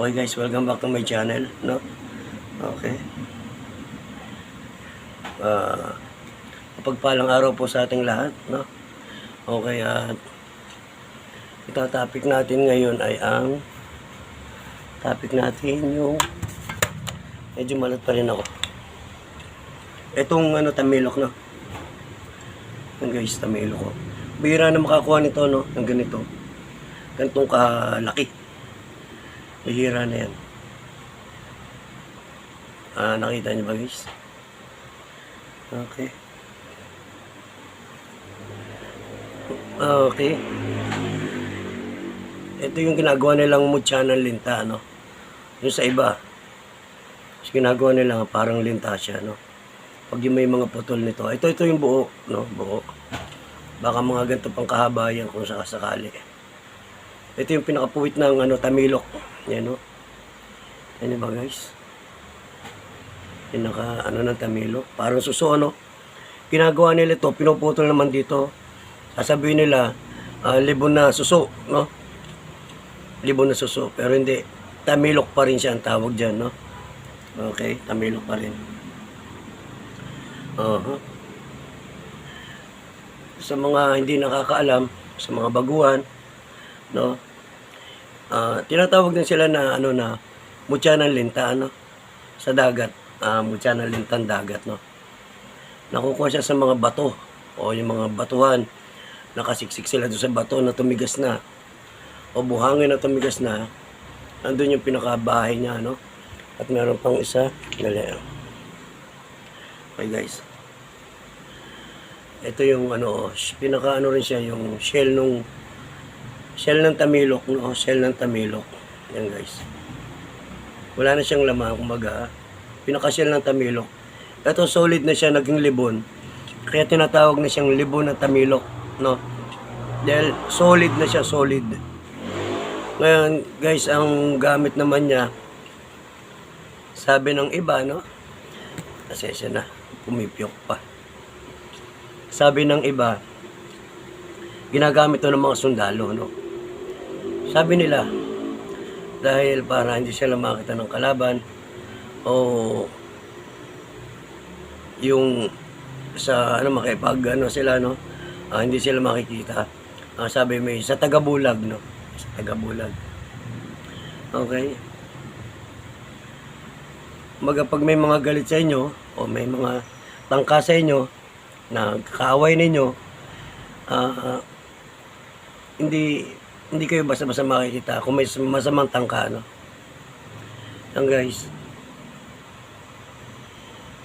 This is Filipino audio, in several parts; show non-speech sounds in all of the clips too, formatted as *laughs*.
Okay guys, welcome back to my channel, no? Okay. Ah, pagpalang araw po sa ating lahat, no? Okay, at itatopic natin ngayon ay ang topic natin yung medyo malat pa rin ako. Itong ano, tamilok, no? Yan guys, tamilok ko. Bihira na makakuha nito, no? Ng ganito. Ganitong kalaki. Bihira na yan. Ah, nakita niyo ba guys? Okay. Okay. Ito yung ginagawa nilang mutya ng linta, no? Yung sa iba, yung ginagawa nila parang linta siya, no? Pag yung may mga putol nito, ito, ito yung buo, no? Buo. Baka mga ganito pang kahaba yan kung sakasakali. Ito yung pinakapuwit ng ano, tamilok. Yan, no? Yan ba, guys? Pinaka, ano ng tamilok. Parang suso, no? Ginagawa nila ito, pinuputol naman dito. Sasabihin nila, ah, libon na suso, no? Libon na suso. Pero hindi, tamilok pa rin siya ang tawag dyan, no? Okay, tamilok pa rin. Aha. Sa mga hindi nakakaalam, sa mga baguhan, no? Ah, tinatawag din sila na ano na mutya ng linta ano sa dagat, ah mutya ng lintang dagat no. Nakukuha siya sa mga bato o yung mga batuhan nakasiksik sila doon sa bato na tumigas na o buhangin na tumigas na andun yung pinakabahay niya no. At meron pang isa, dali. Okay guys. Ito yung ano, pinaka ano rin siya yung shell nung shell ng tamilok, no? Shell ng tamilok. Yan guys. Wala na siyang laman, kumbaga. Pinaka-shell ng tamilok. Ito solid na siya, naging libon. Kaya tinatawag na siyang libon ng tamilok, no? Dahil solid na siya, solid. Ngayon, guys, ang gamit naman niya, sabi ng iba, no? Pasensya na, pumipyok pa. Sabi ng iba, ginagamit to ng mga sundalo, no? Sabi nila, dahil para hindi sila makita ng kalaban, o yung sa ano makipag ano sila no? Ah, hindi sila makikita. Ah, sabi may sa tagabulag no? Sa tagabulag. Okay. Maga pag may mga galit sa inyo o may mga tangka sa inyo na kaaway ninyo ah, hindi hindi kayo basta-basta makikita. Kung may masamang tangka no yan guys.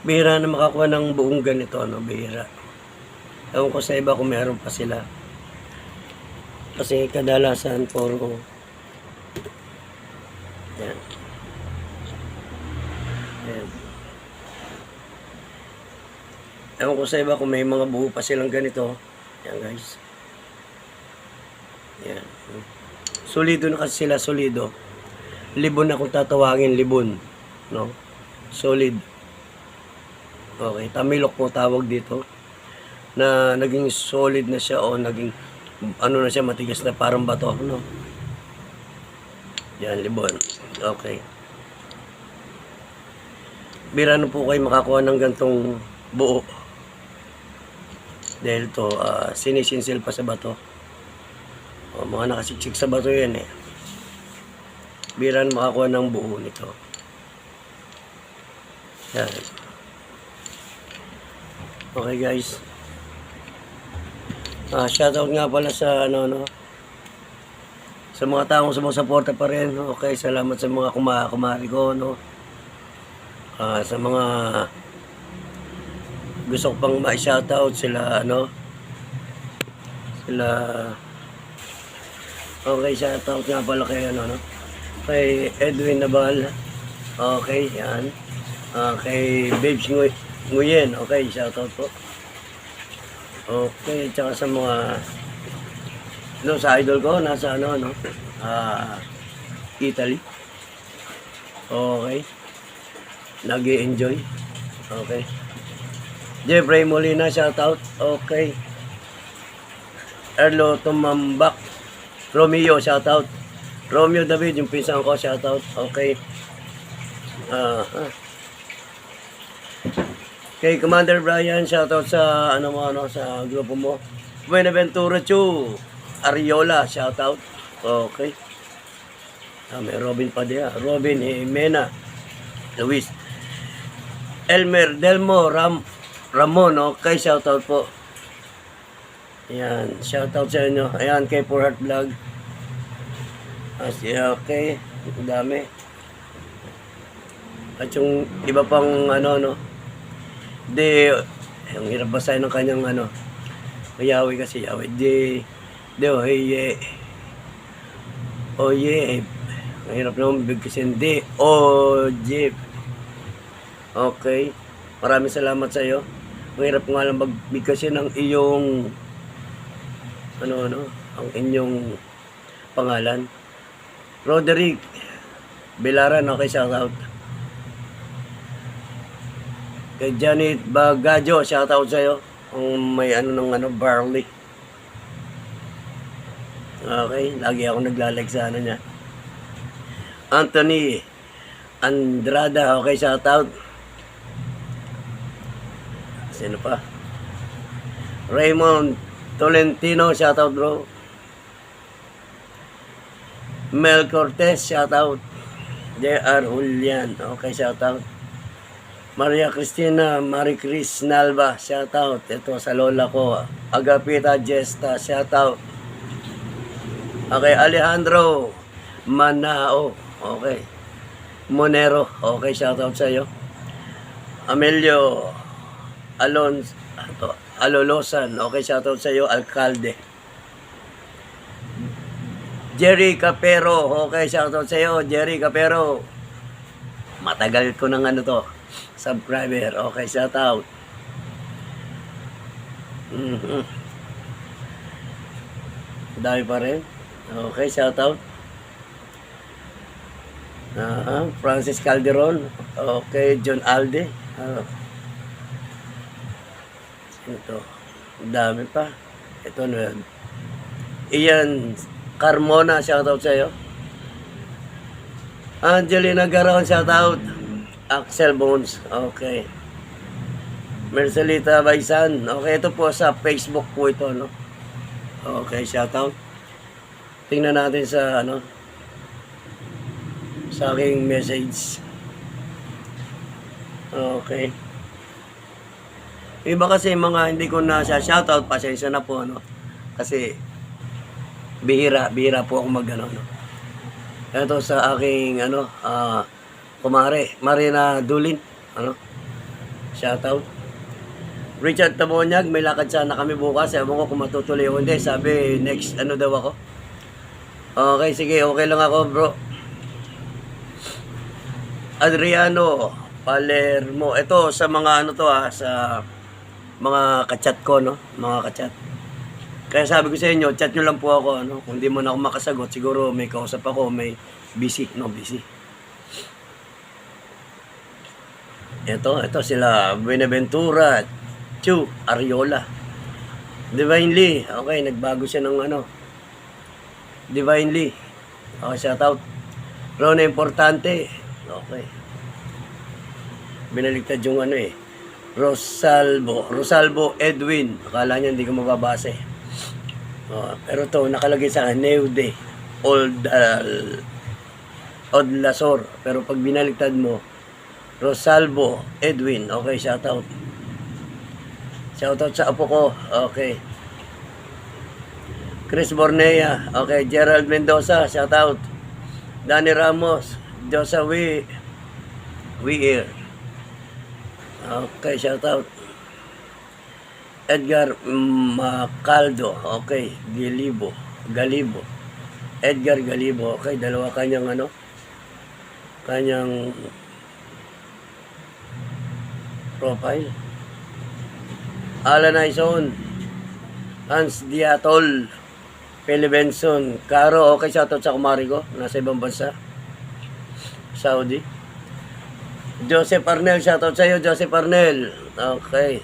Bihira na makakuha ng buong ganito no bihira. Ewan ko sa iba kung meron pa sila. Kasi kadalasan puro yan. Yan. Ewan ko sa iba kung may mga buo pa silang ganito. Yan guys. Yan solido na kasi sila solido. Libon na kung tatawagin libon no? Solid. Okay tamilok po tawag dito. Na naging solid na siya o naging ano na siya matigas na parang bato no? Yan libon. Okay. Bira na po kayo makakuha ng gantong buo? Dahil to ah, sinisinsil pa sa bato o, mga nakasiksik sa bato yan eh bira na makakuha ng buo nito yan okay guys Ah, shoutout nga pala sa ano no. Sa mga taong sumusuporta pa rin. Okay, salamat sa mga kuma kumari ko no. Ah, sa mga gusto ko pang ma-shoutout sila ano. Sila Okay, shoutout nga pala kay ano no. Kay Edwin Nabal. Okay, yan. Ah, kay Babes Nguy- Nguyen. Okay, shoutout po. Okay, tsaka sa mga no, sa idol ko, nasa ano, ano, ah, Italy. Okay. nag enjoy Okay. Jeffrey Molina, shout out. Okay. Erlo Tumambak. Romeo, shout out. Romeo David, yung pinsan ko, shoutout. Okay. Ah, ah. Kay Commander Brian, shoutout sa ano mo ano sa grupo mo. Buenaventura Chu, Ariola, shoutout. Okay. Ah, may Robin pa diya. Robin Jimena, Luis. Elmer Delmo Ram Ramon, okay, shoutout po. Ayan, shoutout sa inyo. Ayan, kay For Heart Vlog. Ah, siya, okay. Ang dami. At yung iba pang ano, no. Di, ang hirap basahin ng kanyang ano. Yahweh kasi Yahweh. Di, di, oh, hey, yeah. Oh, yeah. Ang hirap naman bigkasin. Di, oh, jeep. Okay. Maraming salamat sa iyo. Ang hirap nga lang magbigkasin ng iyong ano ano, ang inyong pangalan. Roderick Bilaran, okay, shout out. Kay Janet Bagajo, shout out sa'yo. Kung may ano ng ano, barley. Okay, lagi ako naglalag sa ano niya. Anthony Andrada, okay, shout out. Sino pa? Raymond Tolentino, shout out bro. Mel Cortez, shout out. J.R. Julian, okay, shout out. Maria Cristina, Marie Chris Nalva, shout out. Ito sa lola ko. Agapita Jesta, shout out. Okay, Alejandro Manao, okay. Monero, okay, shout out sa iyo. Amelio Alonso, Alolosan, okay, shout out sa iyo. Alcalde. Jerry Capero, okay, shout out sa iyo. Jerry Capero. Matagal ko ng ano to, subscriber, okay, shout out. Mhm. Dami pa rin. Okay, shout out. Ah, Francis Calderon. Okay, John Alde. Ah. Sino to? Dami pa. Ito na yan. Ian Carmona, shout out sa'yo. Angelina Garon, shout out. Axel Bones, okay. Mercelita Baisan, okay, ito po sa Facebook po ito, no? Okay, shout out. Tingnan natin sa, ano, sa aking message. Okay. Iba kasi mga hindi ko na siya shoutout, pasensya na po, ano. Kasi, bihira, bihira po ako mag, ano, no. Ito sa aking, ano, ah, kumare, Marina Dulin, ano, shoutout. Richard Tabonyag, may lakad sana kami bukas. Ewan ko kung matutuloy hindi. Sabi, next, ano daw ako. Okay, sige, okay lang ako, bro. Adriano Palermo. Ito sa mga ano to ah, sa mga kachat ko, no? Mga kachat. Kaya sabi ko sa inyo, chat nyo lang po ako, ano? Kung di mo na ako makasagot, siguro may kausap ako, may busy, no? Busy. Ito, ito sila, Buenaventura, Chu, Ariola. Divinely, okay, nagbago siya ng ano. Divinely. Okay, shout out. Rona Importante. Okay. Binaligtad yung ano eh. Rosalvo. Rosalvo Edwin. Akala niya hindi ko mababasa eh. Oh, pero to nakalagay sa Neude. Old uh, Odlasor. Pero pag binaligtad mo, Rosalvo Edwin. Okay, shout out. Shout out sa apo ko. Okay. Chris Bornea. Okay, Gerald Mendoza. Shout out. Danny Ramos. Josa We. We here. Okay, shout out. Edgar Macaldo. Okay, Galibo. Galibo. Edgar Galibo. Okay, dalawa kanyang ano? Kanyang profile. Alan Aison. Hans Diatol. Pele Benson. Caro, okay, shoutout sa kumari ko. Nasa ibang bansa. Saudi. Joseph Arnel, shoutout sa iyo, Joseph Arnel. Okay.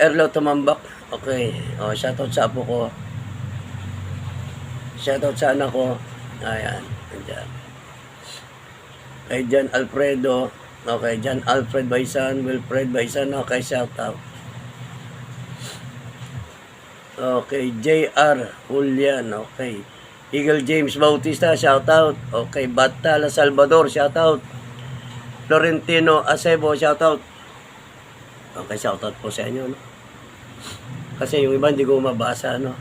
Erlo Tumambak. Okay. Oh, shoutout sa apo ko. Shoutout sa anak ko. Ayan, andyan. Kay John Alfredo, okay, John Alfred Baisan, Wilfred Baisan, okay, shout out. Okay, JR Julian, okay. Eagle James Bautista, shout out. Okay, Batala Salvador, shout out. Florentino Acebo, shout out. Okay, shout out po sa inyo, no? Kasi yung iba hindi ko mabasa, no?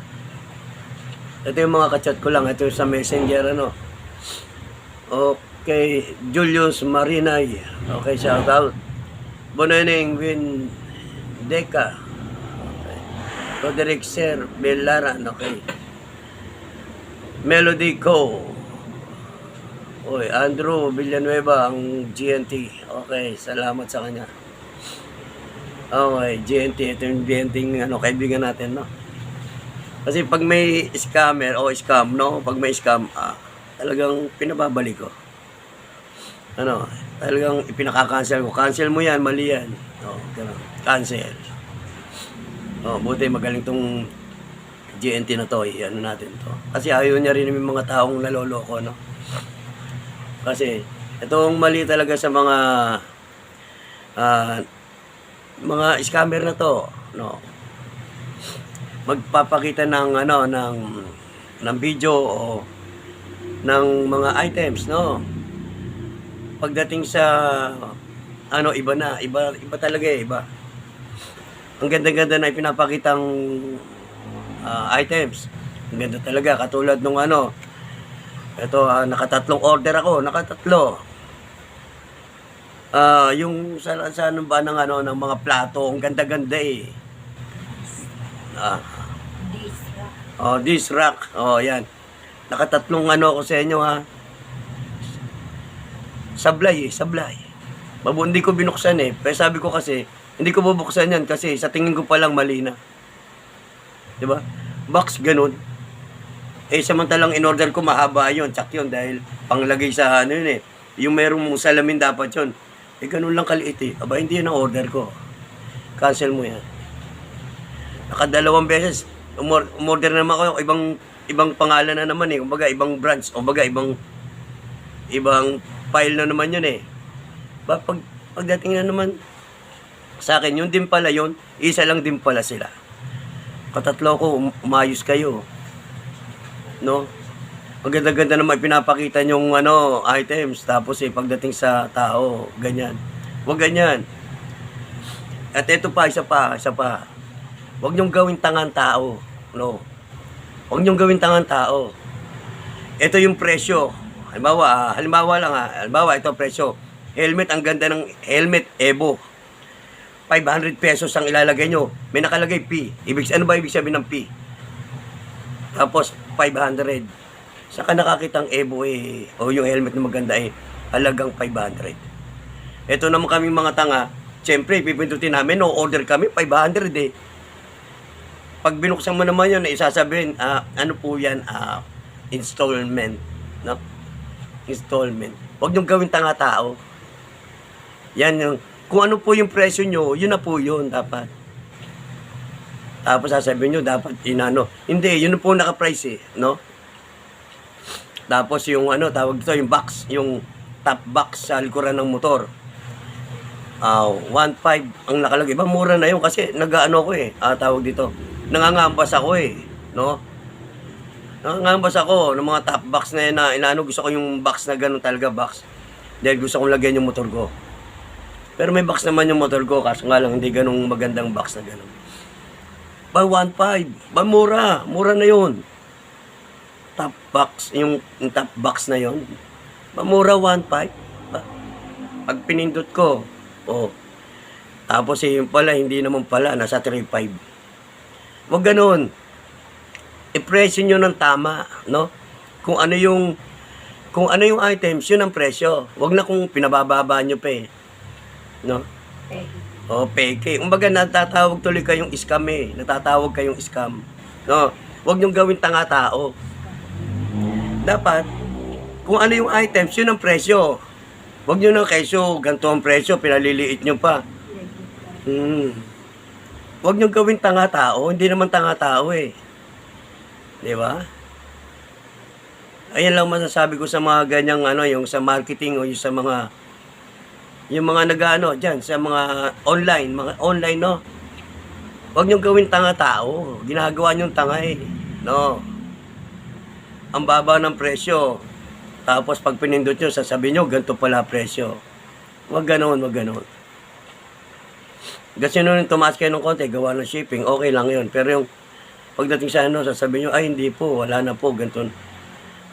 Ito yung mga kachat ko lang. Ito yung sa messenger, ano? Okay, Julius Marinay. Okay, shout out. Bonening Win Deca. Okay. Roderick Sir Belaran. Okay. Melody Co. Oy, Andrew Villanueva, ang GNT. Okay, salamat sa kanya. Okay, GNT. Ito yung GNT ano, kaibigan natin, no? Kasi pag may scammer o scam, no? Pag may scam, ah, talagang pinababalik ko. Ano, talagang ipinaka-cancel ko. Cancel mo yan, mali yan. O, ganun. Cancel. O, buti magaling tong GNT na to, eh, ano natin to. Kasi ayaw niya rin yung mga taong naloloko, no? Kasi, itong mali talaga sa mga ah, mga scammer na to, no? magpapakita ng ano ng ng video o ng mga items no? Pagdating sa ano iba na iba iba talaga eh iba. Ang ganda-ganda na ipinapakitang ah, items. Ang ganda talaga katulad nung ano ito ah, nakatatlong order ako nakatatlo ah yung sa, sa ano ba ng ano ng mga plato ang ganda-ganda eh ah Oh, this rock. Oh, yan. Nakatatlong ano ako sa inyo ha. Sablay eh, sablay. Babu, hindi ko binuksan eh. Pero sabi ko kasi, hindi ko bubuksan yan kasi sa tingin ko pa lang mali na. Di ba? Box ganun. Eh, samantalang in-order ko mahaba yun. Tsak yun dahil panglagay sa ano yun eh. Yung merong salamin dapat yun. Eh, ganun lang kaliit eh. Aba, hindi yun ang order ko. Cancel mo yan. Nakadalawang beses, umor- umorder na naman ako ibang ibang pangalan na naman eh. Kumbaga ibang branch, o baga ibang ibang file na naman yun eh. Ba pag pagdating na naman sa akin, yun din pala yun, isa lang din pala sila. Katatlo ko, um- umayos kayo. No? Ang ganda-ganda naman pinapakita yung ano, items. Tapos eh, pagdating sa tao, ganyan. Huwag ganyan. At ito pa, isa pa, isa pa. Huwag niyong gawing tangang tao. No. Huwag niyong gawing tangang tao. Ito yung presyo. Halimbawa, ah, halimbawa lang ha. Halimbawa, ito presyo. Helmet, ang ganda ng helmet, Evo. 500 pesos ang ilalagay nyo. May nakalagay P. Ibig, ano ba ibig sabihin ng P? Tapos, 500. Saka nakakitang Evo eh, o yung helmet na maganda eh, halagang 500. Ito naman kaming mga tanga, siyempre, pipindutin namin, no, order kami, 500 eh. Pag binuksan mo naman yun, isasabihin, ah, ano po yan, ah, installment, no? Installment. Huwag niyong gawin tanga tao. Yan yung, kung ano po yung presyo nyo, yun na po yun, dapat. Tapos sasabihin nyo, dapat inano. Hindi, yun po naka-price eh, no? Tapos yung ano, tawag dito, yung box, yung top box sa likuran ng motor. Ah, 1.5 ang nakalagay. Ba mura na yun kasi nag-ano ko eh. Ah, tawag dito. Nangangambas ako eh, no? Nangangambas ako ng mga top box na yun na inaano gusto ko yung box na ganun talaga box. Dahil gusto kong lagyan yung motor ko. Pero may box naman yung motor ko kaso nga lang hindi ganung magandang box na ganun. Ba 1.5, ba mura, mura na yun. Top box, yung, yung top box na yun. Ba mura 1.5. Ba, pag pinindot ko, oh, tapos eh, yung pala, hindi naman pala, nasa 3.5. Huwag ganun. I-presyo nyo ng tama, no? Kung ano yung, kung ano yung items, yun ang presyo. Huwag na kung pinabababa nyo pa eh. No? O, peke. Kumbaga, natatawag tuloy kayong scam eh. Natatawag kayong scam. No? Huwag niyong gawin tanga tao. Dapat, kung ano yung items, yun ang presyo. Huwag niyo na kesyo, ganito ang presyo, pinaliliit niyo pa. Hmm. Huwag niyong gawin tanga tao. Hindi naman tanga tao eh. Di ba? Ayan lang masasabi ko sa mga ganyang ano, yung sa marketing o yung sa mga yung mga nag-ano diyan sa mga online, mga online no. Huwag niyong gawin tanga tao. Ginagawa niyong tanga eh. No. Ang baba ng presyo. Tapos pag pinindot nyo, sasabihin nyo, ganito pala presyo. Huwag ganon, huwag ganon. Kasi nung tumaas kayo ng konti, gawa ng shipping, okay lang yun. Pero yung pagdating sa ano, sasabihin nyo, ay hindi po, wala na po, ganito.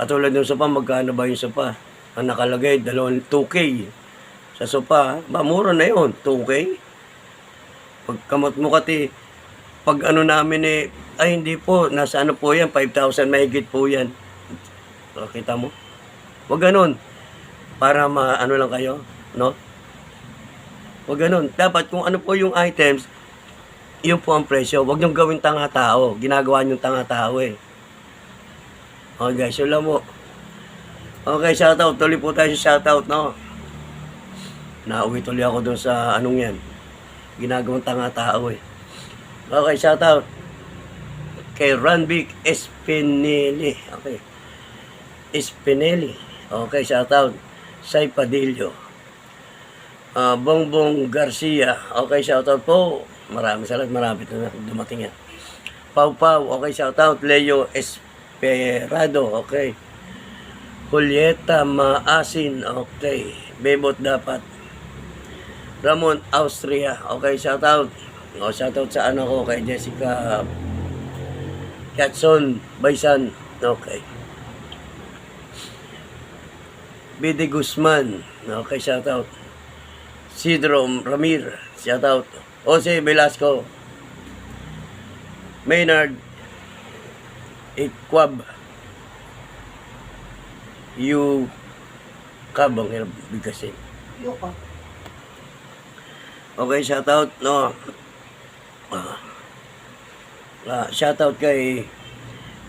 Katulad ng sopa, magkano ba yung sopa? Ang nakalagay, dalawang 2K. Sa sopa, ba, mura na yun, 2K. Pag kamot mo kati, pag ano namin eh, ay hindi po, nasa ano po yan, 5,000 mahigit po yan. So, kita mo? Huwag ganun. Para ma, ano lang kayo, no? Huwag ganun. Dapat kung ano po yung items, yun po ang presyo. Huwag niyong gawin tanga tao. Ginagawa niyong tanga tao eh. Okay guys, yun lang po. Okay, shoutout. Tuloy po tayo sa shoutout, no? Nauwi tuloy ako dun sa anong yan. Ginagawang tanga tao eh. Okay, shoutout. Kay Ranvic Espinelli. Okay. Espinelli. Okay, shoutout. Say Padillo. Ah, Bongbong Garcia. Okay, shoutout po. Maraming salamat. Marami na dumating yan. Pau Pau. Okay, shoutout. Leo Esperado. Okay. Julieta Maasin. Okay. Bebot dapat. Ramon Austria. Okay, shoutout. O, shoutout sa ano ko kay Jessica Katson Baisan. Okay. Bidi Guzman. Okay, shoutout. Sidro Ramir. Shoutout. Jose Velasco. Maynard Iquab. You Kabang hirap bigkasin. Yuka. Okay, shoutout, no. Ah, ah, shoutout kay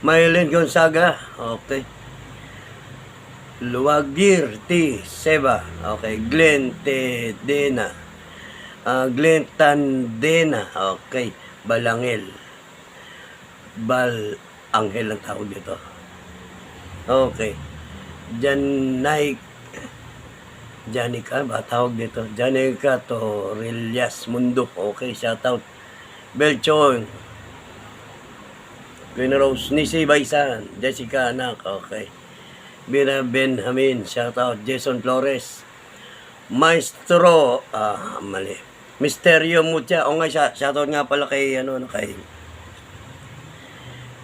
Maylin Gonzaga. Okay. Luwagir T. Seba. Okay. Glenn T. Dena. Ah, Glenn Tandena. Okay. Balangel. Bal Angel ang tawag dito. Okay. Janay Janica ba tawag dito? Janica Torrillas Mundo. Okay, shoutout. Belchon. Queen Rose Nisi Baisan. Jessica Anak. Okay. Bina Benjamin. Shoutout. Jason Flores. Maestro. Ah, mali. Misterio Mucha. O nga, shout- shoutout nga pala kay, ano, no, kay,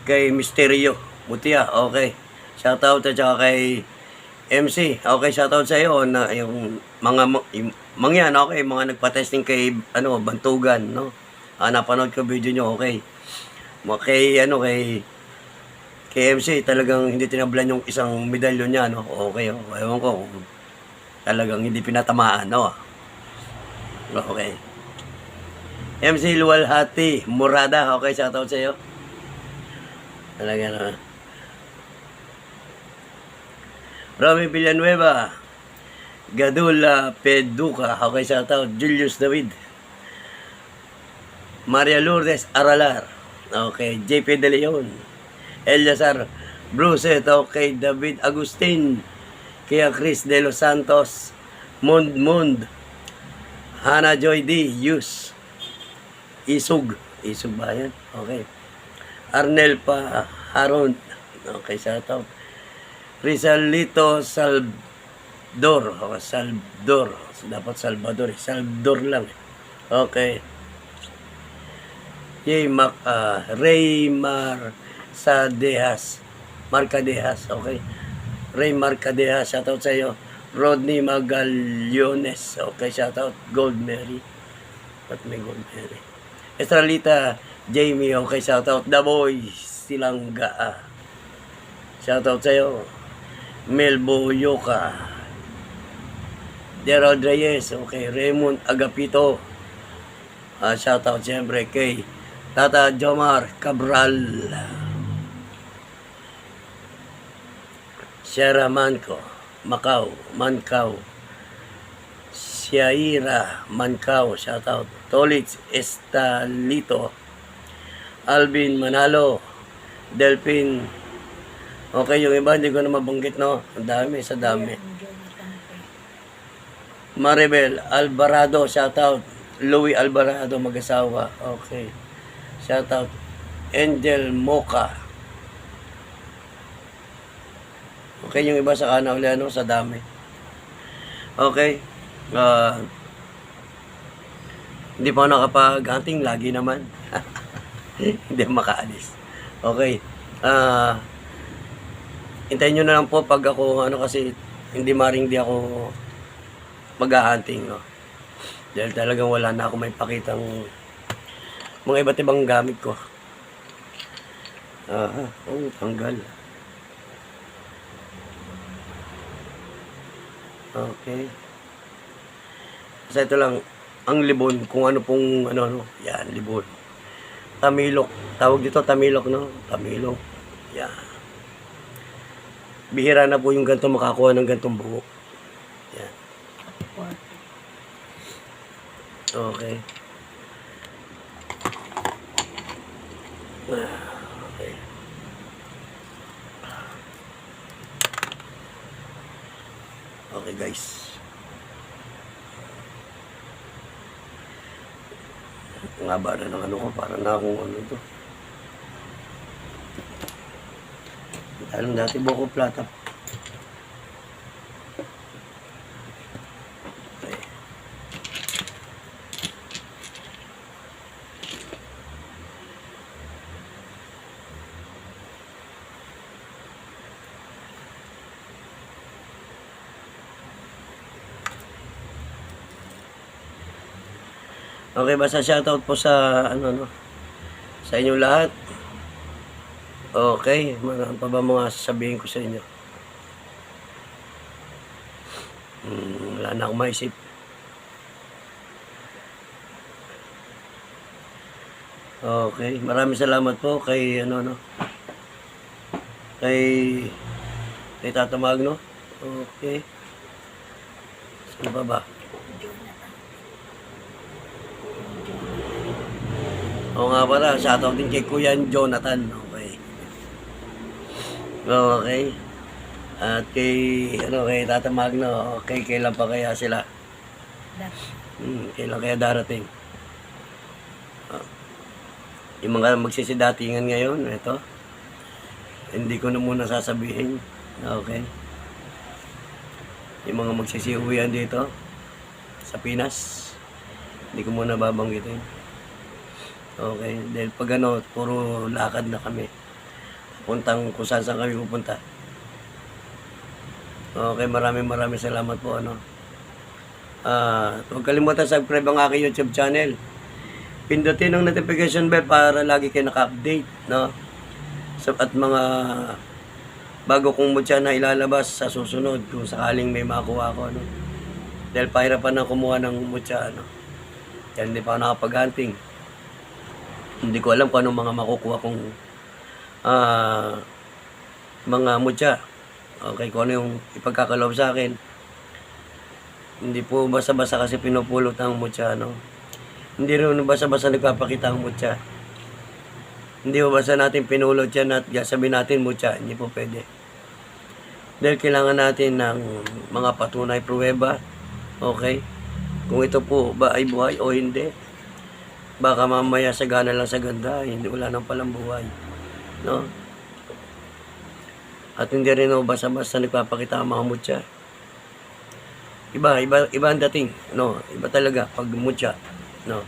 kay Misterio Mutia. Okay. Shoutout at saka kay MC, okay, shoutout sa iyo na yung mga yung, mga yan, okay, mga nagpa-testing kay ano, Bantugan, no? Ah, napanood ko video nyo, okay. Kay ano kay kay MC talagang hindi tinablan yung isang medalyon niya, no? Okay, oh, ewan ko talagang hindi pinatamaan, no? Okay. MC Luwalhati, Murada, okay, shoutout sa iyo. Talaga na. Romy Villanueva, Gadula Peduca, okay sa tao, Julius David, Maria Lourdes Aralar, okay, JP De Leon, Eliazar Bruset, okay, David Agustin, Kaya Chris De Los Santos, Mund Mund, Hannah Joy D. Yus, Isug, Isug ba yan? Okay. Arnel pa Haron, okay, sa tao. Rizalito Salvador. O, Salvador. Dapat Salvador. eh. Salvador lang. eh. Okay. Yay, Mac, ah, Ray Marcadejas. Marcadejas, okay. Ray Marcadejas, shoutout sa iyo. Rodney Magallones, okay, shoutout. Gold Mary. Ba't may Gold Mary? Estralita Jamie, okay, shoutout. The Boy, Silangga. ah. Shoutout sa iyo. Melbo Yoka. Gerald Reyes. Okay. Raymond Agapito. Uh, shoutout siyempre kay Tata Jomar Cabral. Sierra Manco. Macau. Mancao. Siaira Mancao. Shoutout. Tolits Estalito. Alvin Manalo. Delphin Okay, yung iba hindi ko na mabanggit, no? Ang dami, sa dami. Maribel Alvarado, shout out. Louis Alvarado, mag-asawa. Okay. Shout out. Angel Moca. Okay, yung iba sa kana uli, ano, sa dami. Okay. Ah, hindi pa nakapag-hunting, lagi naman. *laughs* hindi makaalis. Okay. Ah, hintayin nyo na lang po pag ako, ano kasi, hindi maring di ako mag-hunting, no? Dahil talagang wala na ako may pakitang mga iba't ibang gamit ko. Ah, oh, tanggal. Okay. Kasi ito lang, ang libon, kung ano pong, ano, ano, yan, libon. Tamilok. Tawag dito, tamilok, no? Tamilok. Yan. Bihira na po yung ganito makakuha ng ganitong buo. Yan. Okay. Ah, Okay. Okay guys. Ang haba na ng ano ko, para na akong ano to. Alam dati buko plata. Okay. Basta shoutout po sa ano no. Sa inyong lahat. Okay, marami pa ba mga sasabihin ko sa inyo? Hmm, wala na akong maisip. Okay, maraming salamat po kay ano no. Kay kay Tata Magno. Okay. Pa ba? Jonathan. Oo nga pala, shoutout din kay Kuya Jonathan. Okay. Okay. At kay, ano, kay Tata Magno, okay, kailan pa kaya sila? Hmm, kailan kaya darating? Ah, yung mga magsisidatingan ngayon, ito. Hindi ko na muna sasabihin. Okay. Yung mga magsisiuwian dito sa Pinas. Hindi ko muna babanggitin. Okay, dahil pag ano, puro lakad na kami. Puntang kung saan saan kami pupunta. Okay, maraming maraming salamat po ano. Ah, huwag kalimutan subscribe ang aking YouTube channel. Pindutin ang notification bell para lagi kayo naka-update, no? So, at mga bago kong mutya na ilalabas sa susunod kung sakaling may makuha ko, no? Dahil pahirapan na kumuha ng mutya, ano? Dahil hindi pa ako nakapag-hunting. Hindi ko alam kung anong mga makukuha kong ah, mga mutya. Okay, kung ano yung ipagkakaloob sa akin. Hindi po basta-basta kasi pinupulot ang mutya, no? Hindi rin basta-basta nagpapakita ang mutya. Hindi po basta natin pinulot yan at sabihin natin mutya. Hindi po pwede. Dahil kailangan natin ng mga patunay pruweba. Okay? Kung ito po ba ay buhay o hindi. Baka mamaya sagana lang sa ganda, hindi wala nang palang buhay. No? At hindi rin ako basta-basta nagpapakita ang mga mutya. Iba, iba, iba ang dating. No, iba talaga pag mutya. No.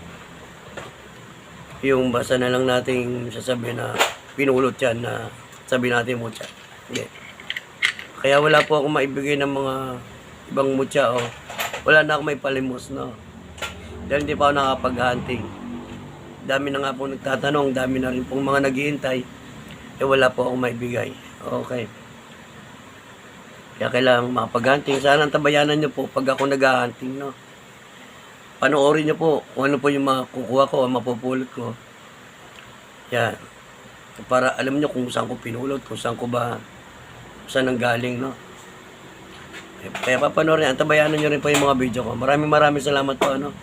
Yung basta na lang nating sasabihin na pinulot yan na sabi natin mutya. Hindi. Kaya wala po akong maibigay ng mga ibang mutya o wala na akong may palimos, no. Dahil hindi pa ako nakapag-hunting. Dami na nga po nagtatanong, dami na rin pong mga naghihintay. Eh wala po akong maibigay. Okay. Kaya kailangan makapag-hunting. Sana tabayanan nyo po pag ako nag-hunting, no. Panoorin nyo po kung ano po yung makukuha ko o mapupulot ko. Yan. Para alam nyo kung saan ko pinulot, kung saan ko ba, saan ang galing, no. Eh, Kaya papanoorin, antabayanan nyo rin po yung mga video ko. Maraming maraming salamat po, ano.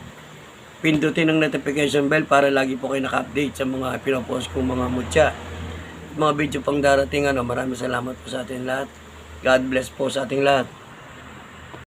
Pindutin ang notification bell para lagi po kayo naka-update sa mga pinopost kong mga mutya, mga video pang darating, ano, maraming salamat po sa ating lahat. God bless po sa ating lahat.